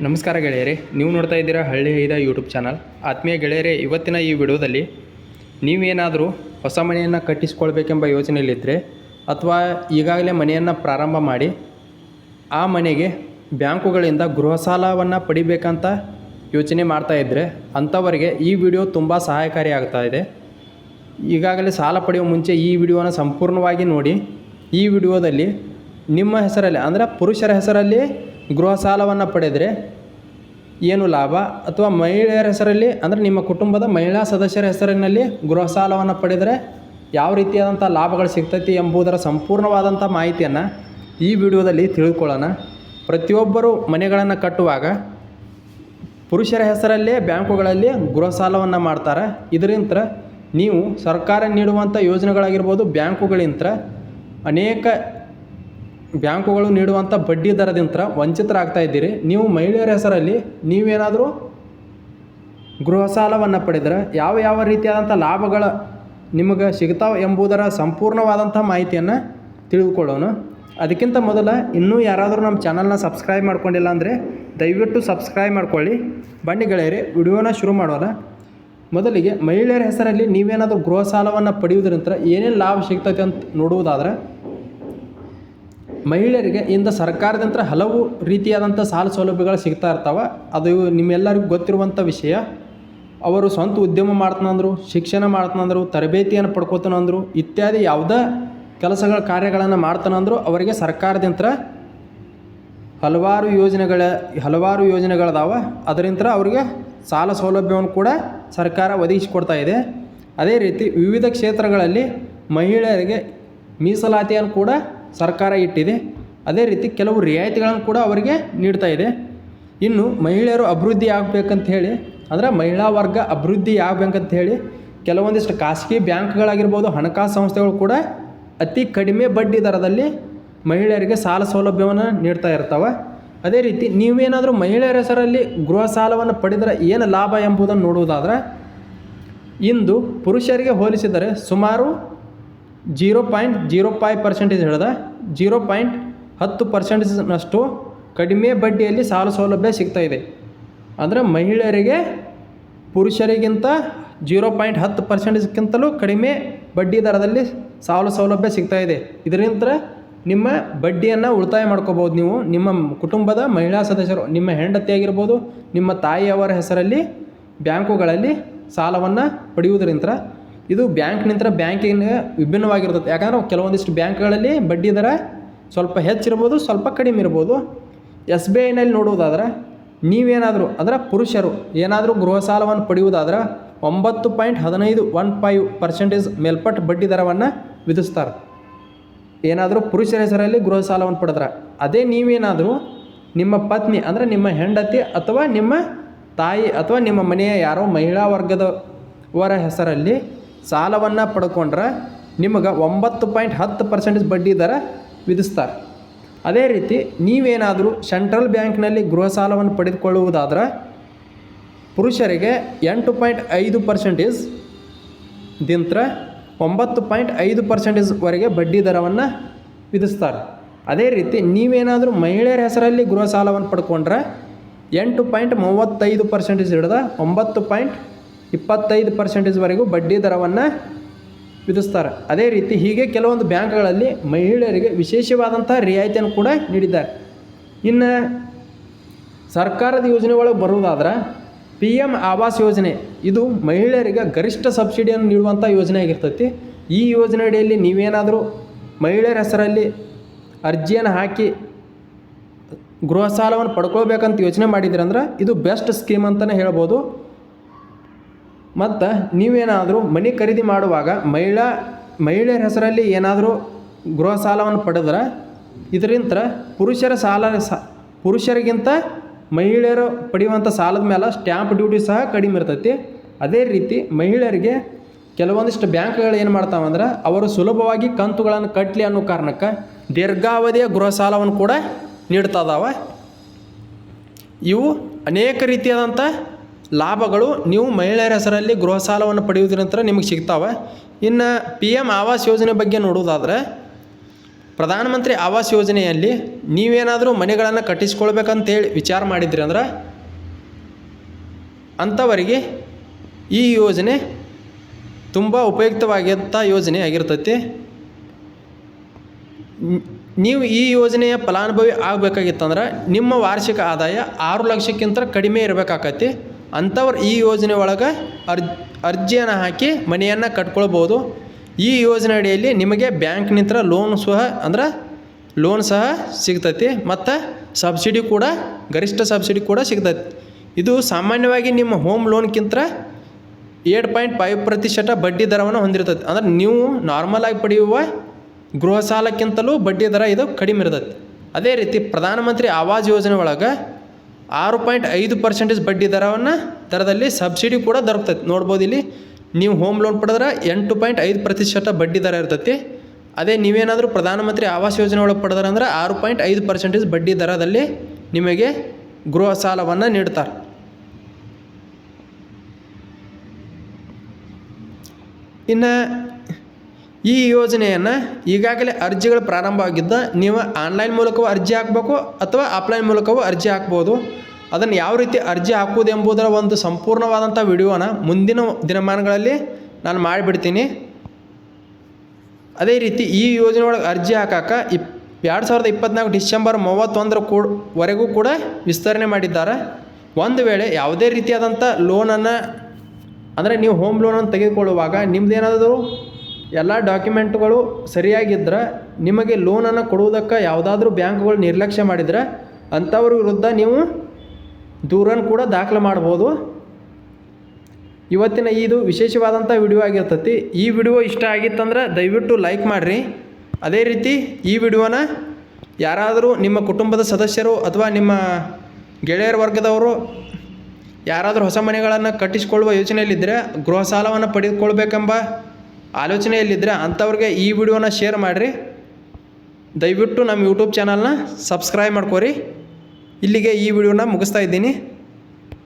ನಮಸ್ಕಾರ ಗೆಳೆಯರೇ, ನೀವು ನೋಡ್ತಾ ಇದ್ದೀರಾ ಹಳ್ಳಿ ಹೈದ ಯೂಟ್ಯೂಬ್ ಚಾನಲ್. ಆತ್ಮೀಯ ಗೆಳೆಯರೇ, ಇವತ್ತಿನ ಈ ವಿಡಿಯೋದಲ್ಲಿ ನೀವೇನಾದರೂ ಹೊಸ ಮನೆಯನ್ನು ಕಟ್ಟಿಸ್ಕೊಳ್ಬೇಕೆಂಬ ಯೋಚನೆಯಲ್ಲಿದ್ದರೆ ಅಥವಾ ಈಗಾಗಲೇ ಮನೆಯನ್ನು ಪ್ರಾರಂಭ ಮಾಡಿ ಆ ಮನೆಗೆ ಬ್ಯಾಂಕುಗಳಿಂದ ಗೃಹ ಸಾಲವನ್ನು ಪಡಿಬೇಕಂತ ಯೋಚನೆ ಮಾಡ್ತಾ ಇದ್ದರೆ ಅಂಥವರಿಗೆ ಈ ವಿಡಿಯೋ ತುಂಬ ಸಹಾಯಕಾರಿ ಆಗ್ತಾ ಇದೆ. ಈಗಾಗಲೇ ಸಾಲ ಪಡೆಯುವ ಮುಂಚೆ ಈ ವಿಡಿಯೋನ ಸಂಪೂರ್ಣವಾಗಿ ನೋಡಿ, ಈ ವಿಡಿಯೋದಲ್ಲಿ ನಿಮ್ಮ ಹೆಸರಲ್ಲಿ, ಅಂದರೆ ಪುರುಷರ ಹೆಸರಲ್ಲಿ ಗೃಹ ಸಾಲವನ್ನು ಪಡೆದರೆ ಏನು ಲಾಭ? ಅಥವಾ ಮಹಿಳೆಯರ ಹೆಸರಲ್ಲಿ, ಅಂದರೆ ನಿಮ್ಮ ಕುಟುಂಬದ ಮಹಿಳಾ ಸದಸ್ಯರ ಹೆಸರಿನಲ್ಲಿ ಗೃಹ ಸಾಲವನ್ನು ಪಡೆದರೆ ಯಾವ ರೀತಿಯಾದಂಥ ಲಾಭಗಳು ಸಿಗ್ತೈತಿ ಎಂಬುದರ ಸಂಪೂರ್ಣವಾದಂಥ ಮಾಹಿತಿಯನ್ನು ಈ ವಿಡಿಯೋದಲ್ಲಿ ತಿಳ್ಕೊಳ್ಳೋಣ ಪ್ರತಿಯೊಬ್ಬರು ಮನೆಗಳನ್ನು ಕಟ್ಟುವಾಗ ಪುರುಷರ ಹೆಸರಲ್ಲೇ ಬ್ಯಾಂಕುಗಳಲ್ಲಿ ಗೃಹ ಸಾಲವನ್ನು ಮಾಡ್ತಾರೆ. ಇದರಿಂದ ನೀವು ಸರ್ಕಾರ ನೀಡುವಂಥ ಯೋಜನೆಗಳಾಗಿರ್ಬೋದು ಬ್ಯಾಂಕುಗಳಿಂದ ಅನೇಕ ಬ್ಯಾಂಕುಗಳು ನೀಡುವಂಥ ಬಡ್ಡಿ ದರದಿಂದ ವಂಚಿತರಾಗ್ತಾ ಇದ್ದೀರಿ. ನೀವು ಮಹಿಳೆಯರ ಹೆಸರಲ್ಲಿ ನೀವೇನಾದರೂ ಗೃಹ ಸಾಲವನ್ನು ಪಡೆದರೆ ಯಾವ ಯಾವ ರೀತಿಯಾದಂಥ ಲಾಭಗಳ ನಿಮಗೆ ಸಿಗ್ತಾವೆ ಎಂಬುದರ ಸಂಪೂರ್ಣವಾದಂಥ ಮಾಹಿತಿಯನ್ನು ತಿಳಿದುಕೊಳ್ಳೋಣ. ಅದಕ್ಕಿಂತ ಮೊದಲ ಇನ್ನೂ ಯಾರಾದರೂ ನಮ್ಮ ಚಾನಲ್ನ ಸಬ್ಸ್ಕ್ರೈಬ್ ಮಾಡ್ಕೊಂಡಿಲ್ಲ ಅಂದರೆ ದಯವಿಟ್ಟು ಸಬ್ಸ್ಕ್ರೈಬ್ ಮಾಡ್ಕೊಳ್ಳಿ. ಬನ್ನಿ ಗೆಳೆಯರಿ, ವಿಡಿಯೋನ ಶುರು ಮಾಡೋಣ. ಮೊದಲಿಗೆ ಮಹಿಳೆಯರ ಹೆಸರಲ್ಲಿ ನೀವೇನಾದರೂ ಗೃಹ ಸಾಲವನ್ನು ಪಡೆಯುವುದರಿಂದ ಏನೇನು ಲಾಭ ಸಿಗ್ತೈತೆ ಅಂತ ನೋಡುವುದಾದ್ರೆ ಮಹಿಳೆಯರಿಗೆ ಇಂದ ಸರ್ಕಾರದಿಂದ ಹಲವು ರೀತಿಯಾದಂಥ ಸಾಲ ಸೌಲಭ್ಯಗಳು ಸಿಗ್ತಾ ಇರ್ತಾವೆ. ಅದು ನಿಮ್ಮೆಲ್ಲರಿಗೂ ಗೊತ್ತಿರುವಂಥ ವಿಷಯ. ಅವರು ಸ್ವಂತ ಉದ್ಯಮ ಮಾಡ್ತಾನಂದ್ರು, ಶಿಕ್ಷಣ ಮಾಡ್ತಾನಂದ್ರು, ತರಬೇತಿಯನ್ನು ಪಡ್ಕೋತಾನಂದ್ರು, ಇತ್ಯಾದಿ ಯಾವುದೇ ಕೆಲಸಗಳ ಕಾರ್ಯಗಳನ್ನು ಮಾಡ್ತಾನಂದ್ರು, ಅವರಿಗೆ ಸರ್ಕಾರದಿಂದ ಹಲವಾರು ಯೋಜನೆಗಳ, ಹಲವಾರು ಯೋಜನೆಗಳದಾವ. ಅದರಿಂದ ಅವರಿಗೆ ಸಾಲ ಸೌಲಭ್ಯವನ್ನು ಕೂಡ ಸರ್ಕಾರ ಒದಗಿಸಿಕೊಡ್ತಾ ಇದೆ. ಅದೇ ರೀತಿ ವಿವಿಧ ಕ್ಷೇತ್ರಗಳಲ್ಲಿ ಮಹಿಳೆಯರಿಗೆ ಮೀಸಲಾತಿಯನ್ನು ಕೂಡ ಸರ್ಕಾರ ಇಟ್ಟಿದೆ. ಅದೇ ರೀತಿ ಕೆಲವು ರಿಯಾಯಿತಿಗಳನ್ನು ಕೂಡ ಅವರಿಗೆ ನೀಡ್ತಾ ಇದೆ. ಇನ್ನು ಮಹಿಳೆಯರು ಅಭಿವೃದ್ಧಿ ಆಗಬೇಕಂತ ಹೇಳಿ, ಅಂದರೆ ಮಹಿಳಾ ವರ್ಗ ಅಭಿವೃದ್ಧಿ ಆಗಬೇಕಂತ ಹೇಳಿ ಕೆಲವೊಂದಿಷ್ಟು ಖಾಸಗಿ ಬ್ಯಾಂಕ್ಗಳಾಗಿರ್ಬೋದು, ಹಣಕಾಸು ಸಂಸ್ಥೆಗಳು ಕೂಡ ಅತಿ ಕಡಿಮೆ ಬಡ್ಡಿ ದರದಲ್ಲಿ ಮಹಿಳೆಯರಿಗೆ ಸಾಲ ಸೌಲಭ್ಯವನ್ನು ನೀಡ್ತಾ ಇರ್ತಾವೆ. ಅದೇ ರೀತಿ ನೀವೇನಾದರೂ ಮಹಿಳೆಯರ ಹೆಸರಲ್ಲಿ ಗೃಹ ಸಾಲವನ್ನು ಪಡೆದರೆ ಏನು ಲಾಭ ಎಂಬುದನ್ನು ನೋಡುವುದಾದರೆ, ಇಂದು ಪುರುಷರಿಗೆ ಹೋಲಿಸಿದರೆ ಸುಮಾರು zero point zero five percentage ಹಿಡಿದ ಜೀರೋ ಪಾಯಿಂಟ್ ಹತ್ತು ಪರ್ಸೆಂಟೇಜ್ನಷ್ಟು ಕಡಿಮೆ ಬಡ್ಡಿಯಲ್ಲಿ ಸಾಲ ಸೌಲಭ್ಯ ಸಿಗ್ತಾ ಇದೆ. ಅಂದರೆ ಮಹಿಳೆಯರಿಗೆ, ಪುರುಷರಿಗಿಂತ ಜೀರೋ ಪಾಯಿಂಟ್ ಹತ್ತು ಪರ್ಸೆಂಟೇಜ್ಗಿಂತಲೂ ಕಡಿಮೆ ಬಡ್ಡಿ ದರದಲ್ಲಿ ಸಾಲ ಸೌಲಭ್ಯ ಸಿಗ್ತಾ ಇದೆ. ಇದರಿಂದ ನಿಮ್ಮ ಬಡ್ಡಿಯನ್ನು ಉಳಿತಾಯ ಮಾಡ್ಕೋಬೋದು ನೀವು. ನಿಮ್ಮ ಕುಟುಂಬದ ಮಹಿಳಾ ಸದಸ್ಯರು, ನಿಮ್ಮ ಹೆಂಡತಿ ಆಗಿರ್ಬೋದು, ನಿಮ್ಮ ತಾಯಿಯವರ ಹೆಸರಲ್ಲಿ, ಬ್ಯಾಂಕುಗಳಲ್ಲಿ ಸಾಲವನ್ನು ಪಡೆಯುವುದರಿಂದ ಇದು ಬ್ಯಾಂಕ್ನಿಂದ ಬ್ಯಾಂಕಿನ ವಿಭಿನ್ನವಾಗಿರ್ತದೆ. ಯಾಕಂದ್ರೆ ಕೆಲವೊಂದಿಷ್ಟು ಬ್ಯಾಂಕ್ಗಳಲ್ಲಿ ಬಡ್ಡಿ ದರ ಸ್ವಲ್ಪ ಹೆಚ್ಚಿರ್ಬೋದು, ಸ್ವಲ್ಪ ಕಡಿಮೆ ಇರ್ಬೋದು. ಎಸ್ ಬಿ ಐನಲ್ಲಿ ನೋಡುವುದಾದ್ರೆ ನೀವೇನಾದರೂ, ಅಂದರೆ ಪುರುಷರು ಏನಾದರೂ ಗೃಹ ಸಾಲವನ್ನು ಪಡೆಯುವುದಾದ್ರೆ ಒಂಬತ್ತು ಪಾಯಿಂಟ್ ಹದಿನೈದು ಒನ್ ಫೈವ್ ಪರ್ಸೆಂಟೇಜ್ ಮೇಲ್ಪಟ್ಟು ಬಡ್ಡಿ ದರವನ್ನು ವಿಧಿಸ್ತಾರೆ. ಏನಾದರೂ ಪುರುಷರ ಹೆಸರಲ್ಲಿ ಗೃಹ ಸಾಲವನ್ನು ಪಡೆದ್ರೆ, ಅದೇ ನೀವೇನಾದರೂ ನಿಮ್ಮ ಪತ್ನಿ, ಅಂದರೆ ನಿಮ್ಮ ಹೆಂಡತಿ ಅಥವಾ ನಿಮ್ಮ ತಾಯಿ ಅಥವಾ ನಿಮ್ಮ ಮನೆಯ ಯಾರೋ ಮಹಿಳಾ ವರ್ಗದವರ ಹೆಸರಲ್ಲಿ ಸಾಲವನ್ನು ಪಡ್ಕೊಂಡ್ರೆ ನಿಮಗೆ ಒಂಬತ್ತು ಪಾಯಿಂಟ್ ಹತ್ತು ಪರ್ಸೆಂಟೇಜ್ ಬಡ್ಡಿ ದರ ವಿಧಿಸ್ತಾರೆ. ಅದೇ ರೀತಿ ನೀವೇನಾದರೂ ಸೆಂಟ್ರಲ್ ಬ್ಯಾಂಕ್ನಲ್ಲಿ ಗೃಹ ಸಾಲವನ್ನು ಪಡೆದುಕೊಳ್ಳುವುದಾದ್ರೆ ಪುರುಷರಿಗೆ ಎಂಟು ಪಾಯಿಂಟ್ ಐದು ಪರ್ಸೆಂಟೇಜ್ ದಿಂತ್ರ ಒಂಬತ್ತು ಪಾಯಿಂಟ್ ಐದು ಪರ್ಸೆಂಟೇಜ್ವರೆಗೆ ಬಡ್ಡಿ ದರವನ್ನು ವಿಧಿಸ್ತಾರೆ. ಅದೇ ರೀತಿ ನೀವೇನಾದರೂ ಮಹಿಳೆಯರ ಹೆಸರಲ್ಲಿ ಗೃಹ ಸಾಲವನ್ನು ಪಡ್ಕೊಂಡ್ರೆ ಎಂಟು ಪಾಯಿಂಟ್ ಮೂವತ್ತೈದು ಪರ್ಸೆಂಟೇಜ್ ಹಿಡಿದ ಒಂಬತ್ತು ಪಾಯಿಂಟ್ ಇಪ್ಪತ್ತೈದು ಪರ್ಸೆಂಟೇಜ್ವರೆಗೂ ಬಡ್ಡಿ ದರವನ್ನು ವಿಧಿಸ್ತಾರೆ. ಅದೇ ರೀತಿ ಹೀಗೆ ಕೆಲವೊಂದು ಬ್ಯಾಂಕ್ಗಳಲ್ಲಿ ಮಹಿಳೆಯರಿಗೆ ವಿಶೇಷವಾದಂಥ ರಿಯಾಯಿತಿಯನ್ನು ಕೂಡ ನೀಡಿದ್ದಾರೆ. ಇನ್ನು ಸರ್ಕಾರದ ಯೋಜನೆ ಒಳಗೆ ಬರುವುದಾದ್ರೆ ಪಿ ಎಂ ಆವಾಸ್ ಯೋಜನೆ, ಇದು ಮಹಿಳೆಯರಿಗೆ ಗರಿಷ್ಠ ಸಬ್ಸಿಡಿಯನ್ನು ನೀಡುವಂಥ ಯೋಜನೆ ಆಗಿರ್ತೈತಿ. ಈ ಯೋಜನೆ ಅಡಿಯಲ್ಲಿ ನೀವೇನಾದರೂ ಮಹಿಳೆಯರ ಹೆಸರಲ್ಲಿ ಅರ್ಜಿಯನ್ನು ಹಾಕಿ ಗೃಹ ಸಾಲವನ್ನು ಪಡ್ಕೊಳ್ಬೇಕಂತ ಯೋಚನೆ ಮಾಡಿದ್ರಂದ್ರೆ ಇದು ಬೆಸ್ಟ್ ಸ್ಕೀಮ್ ಅಂತಲೇ ಹೇಳ್ಬೋದು. ಮತ್ತು ನೀವೇನಾದರೂ ಮನೆ ಖರೀದಿ ಮಾಡುವಾಗ ಮಹಿಳಾ, ಮಹಿಳೆಯರ ಹೆಸರಲ್ಲಿ ಏನಾದರೂ ಗೃಹ ಸಾಲವನ್ನು ಪಡೆದ್ರೆ ಇದರಿಂದ ಪುರುಷರ ಸಾಲ ಪುರುಷರಿಗಿಂತ ಮಹಿಳೆಯರು ಪಡೆಯುವಂಥ ಸಾಲದ ಮೇಲೆ ಸ್ಟ್ಯಾಂಪ್ ಡ್ಯೂಟಿ ಸಹ ಕಡಿಮೆ ಇರ್ತೈತಿ. ಅದೇ ರೀತಿ ಮಹಿಳೆಯರಿಗೆ ಕೆಲವೊಂದಿಷ್ಟು ಬ್ಯಾಂಕ್ಗಳು ಏನು ಮಾಡ್ತಾವಂದ್ರೆ ಅವರು ಸುಲಭವಾಗಿ ಕಂತುಗಳನ್ನು ಕಟ್ಟಲಿ ಅನ್ನೋ ಕಾರಣಕ್ಕೆ ದೀರ್ಘಾವಧಿಯ ಗೃಹ ಸಾಲವನ್ನು ಕೂಡ ನೀಡ್ತದಾವ ಇವು ಅನೇಕ ರೀತಿಯಾದಂಥ ಲಾಭಗಳು ನೀವು ಮಹಿಳೆಯರ ಹೆಸರಲ್ಲಿ ಗೃಹ ಸಾಲವನ್ನು ಪಡೆಯುವುದರಿಂದ ನಿಮಗೆ ಸಿಗ್ತಾವೆ. ಇನ್ನು ಪಿ ಎಂ ಆವಾಸ್ ಯೋಜನೆ ಬಗ್ಗೆ ನೋಡೋದಾದ್ರೆ ಪ್ರಧಾನಮಂತ್ರಿ ಆವಾಸ್ ಯೋಜನೆಯಲ್ಲಿ ನೀವೇನಾದರೂ ಮನೆಗಳನ್ನು ಕಟ್ಟಿಸ್ಕೊಳ್ಬೇಕಂತೇಳಿ ವಿಚಾರ ಮಾಡಿದ್ರಿ ಅಂದ್ರೆ, ಅಂಥವರಿಗೆ ಈ ಯೋಜನೆ ತುಂಬ ಉಪಯುಕ್ತವಾಗಿದ್ದ ಯೋಜನೆ ಆಗಿರ್ತೈತಿ. ನೀವು ಈ ಯೋಜನೆಯ ಫಲಾನುಭವಿ ಆಗಬೇಕಾಗಿತ್ತಂದ್ರೆ, ನಿಮ್ಮ ವಾರ್ಷಿಕ ಆದಾಯ ಆರು ಲಕ್ಷಕ್ಕಿಂತ ಕಡಿಮೆ ಇರಬೇಕಾಕತಿ. ಅಂಥವ್ರು ಈ ಯೋಜನೆ ಒಳಗೆ ಅರ್ಜ್, ಅರ್ಜಿಯನ್ನು ಹಾಕಿ ಮನೆಯನ್ನು ಕಟ್ಕೊಳ್ಬೋದು. ಈ ಯೋಜನೆ ಅಡಿಯಲ್ಲಿ ನಿಮಗೆ ಬ್ಯಾಂಕ್ನಿಂದ ಲೋನ್ ಸಹ ಅಂದ್ರೆ ಲೋನ್ ಸಹ ಸಿಗ್ತೈತಿ ಮತ್ತು ಸಬ್ಸಿಡಿ ಕೂಡ, ಗರಿಷ್ಠ ಸಬ್ಸಿಡಿ ಕೂಡ ಸಿಗ್ತೈತಿ. ಇದು ಸಾಮಾನ್ಯವಾಗಿ ನಿಮ್ಮ ಹೋಮ್ ಲೋನ್ಗಿಂತ ಏಟ್ ಪಾಯಿಂಟ್ ಫೈವ್ ಪ್ರತಿಶತ ಬಡ್ಡಿ ದರವನ್ನು ಹೊಂದಿರ್ತೈತಿ. ಅಂದ್ರೆ ನೀವು ನಾರ್ಮಲ್ ಆಗಿ ಪಡೆಯುವ ಗೃಹ ಸಾಲಕ್ಕಿಂತಲೂ ಬಡ್ಡಿ ದರ ಇದು ಕಡಿಮೆ ಇರ್ತೈತಿ. ಅದೇ ರೀತಿ ಪ್ರಧಾನಮಂತ್ರಿ ಆವಾಸ್ ಯೋಜನೆ ಒಳಗೆ ಆರು ಪಾಯಿಂಟ್ ಐದು ಪರ್ಸೆಂಟೇಜ್ ಬಡ್ಡಿ ದರವನ್ನು ದರದಲ್ಲಿ ಸಬ್ಸಿಡಿ ಕೂಡ ದೊರಕ್ತೈತೆ. ನೋಡ್ಬೋದು ಇಲ್ಲಿ, ನೀವು ಹೋಮ್ ಲೋನ್ ಪಡೆದ್ರೆ ಎಂಟು ಪಾಯಿಂಟ್ ಐದು ಪ್ರತಿಶತ ಬಡ್ಡಿ ದರ ಇರ್ತೈತಿ. ಅದೇ ನೀವೇನಾದರೂ ಪ್ರಧಾನಮಂತ್ರಿ ಆವಾಸ್ ಯೋಜನೆ ಒಳಗೆ ಪಡೆದ್ರೆ ಅಂದ್ರೆ ಆರು ಪಾಯಿಂಟ್ ಐದು ಪರ್ಸೆಂಟೇಜ್ ಬಡ್ಡಿ ದರದಲ್ಲಿ ನಿಮಗೆ ಗೃಹ ಸಾಲವನ್ನು ನೀಡ್ತಾರೆ. ಇನ್ನು ಈ ಯೋಜನೆಯನ್ನು ಈಗಾಗಲೇ ಅರ್ಜಿಗಳು ಪ್ರಾರಂಭ ಆಗಿದ್ದ ನೀವು ಆನ್ಲೈನ್ ಮೂಲಕವೂ ಅರ್ಜಿ ಹಾಕಬೇಕು ಅಥವಾ ಆಫ್ಲೈನ್ ಮೂಲಕವೂ ಅರ್ಜಿ ಹಾಕ್ಬೋದು. ಅದನ್ನು ಯಾವ ರೀತಿ ಅರ್ಜಿ ಹಾಕುವುದು ಎಂಬುದರ ಒಂದು ಸಂಪೂರ್ಣವಾದಂಥ ವಿಡಿಯೋನ ಮುಂದಿನ ದಿನಮಾನಗಳಲ್ಲಿ ನಾನು ಮಾಡಿಬಿಡ್ತೀನಿ. ಅದೇ ರೀತಿ ಈ ಯೋಜನೆ ಒಳಗೆ ಅರ್ಜಿ ಹಾಕಕ್ಕೆ ಇಪ್, ಎರಡು ಸಾವಿರದ ಇಪ್ಪತ್ನಾಲ್ಕು ಡಿಸೆಂಬರ್ ಮೂವತ್ತೊಂದರ ಕೂಡ, ವರೆಗೂ ಕೂಡ ವಿಸ್ತರಣೆ ಮಾಡಿದ್ದಾರೆ. ಒಂದು ವೇಳೆ ಯಾವುದೇ ರೀತಿಯಾದಂಥ ಲೋನನ್ನು, ಅಂದರೆ ನೀವು ಹೋಮ್ ಲೋನನ್ನು ತೆಗೆದುಕೊಳ್ಳುವಾಗ ನಿಮ್ಮದೇನಾದರೂ ಎಲ್ಲ ಡಾಕ್ಯುಮೆಂಟ್ಗಳು ಸರಿಯಾಗಿದ್ದರೆ ನಿಮಗೆ ಲೋನನ್ನು ಕೊಡುವುದಕ್ಕೆ ಯಾವುದಾದ್ರೂ ಬ್ಯಾಂಕ್ಗಳು ನಿರ್ಲಕ್ಷ್ಯ ಮಾಡಿದರೆ ಅಂಥವ್ರ ವಿರುದ್ಧ ನೀವು ದೂರನ್ನು ಕೂಡ ದಾಖಲೆ ಮಾಡ್ಬೋದು. ಇವತ್ತಿನ ಇದು ವಿಶೇಷವಾದಂಥ ವಿಡಿಯೋ ಆಗಿರ್ತತಿ. ಈ ವಿಡಿಯೋ ಇಷ್ಟ ಆಗಿತ್ತಂದ್ರೆ ದಯವಿಟ್ಟು ಲೈಕ್ ಮಾಡಿರಿ. ಅದೇ ರೀತಿ ಈ ವಿಡಿಯೋನ ಯಾರಾದರೂ ನಿಮ್ಮ ಕುಟುಂಬದ ಸದಸ್ಯರು ಅಥವಾ ನಿಮ್ಮ ಗೆಳೆಯರ ವರ್ಗದವರು ಯಾರಾದರೂ ಹೊಸ ಮನೆಗಳನ್ನು ಕಟ್ಟಿಸಿಕೊಳ್ಳುವ ಯೋಚನೆಯಲ್ಲಿದ್ದರೆ ಗೃಹ ಸಾಲವನ್ನು ಪಡೆದುಕೊಳ್ಬೇಕೆಂಬ ಆಲೋಚನೆಯಲ್ಲಿದ್ದರೆ ಅಂಥವ್ರಿಗೆ ಈ ವಿಡಿಯೋನ ಶೇರ್ ಮಾಡಿರಿ. ದಯವಿಟ್ಟು ನಮ್ಮ ಯೂಟ್ಯೂಬ್ ಚಾನಲ್ನ ಸಬ್ಸ್ಕ್ರೈಬ್ ಮಾಡ್ಕೊರಿ. ಇಲ್ಲಿಗೆ ಈ ವಿಡಿಯೋನ ಮುಗಿಸ್ತಾ ಇದ್ದೀನಿ.